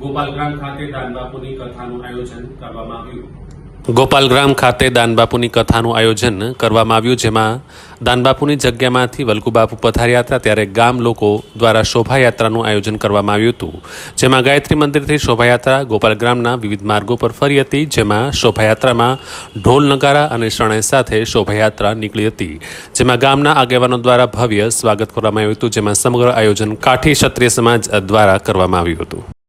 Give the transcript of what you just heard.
ગોપાલગ્રામ ખાતે દાનબાપુની કથાનું આયોજન કરવામાં આવ્યું. ગોપાલગ્રામ ખાતે દાનબાપુની કથાનું આયોજન કરવામાં આવ્યું, જેમાં દાનબાપુની જગ્યામાંથી વલ્કુબાપુ પધાર્યા હતા ત્યારે ગામ લોકો દ્વારા શોભાયાત્રાનું આયોજન કરવામાં આવ્યું હતું. જેમાં ગાયત્રી મંદિરથી શોભાયાત્રા, ગોપાલગ્રામના વિવિધ માર્ગો પર ફરી હતી, જેમાં શોભાયાત્રામાં ઢોલ નગારા અને શરણાઈ સાથે શોભાયાત્રા નીકળી હતી. જેમાં ગામના આગેવાનો દ્વારા ભવ્ય સ્વાગત કરવામાં આવ્યું હતું, જેમાં સમગ્ર આયોજન કાઠી ક્ષત્રિય સમાજ દ્વારા કરવામાં આવ્યું હતું.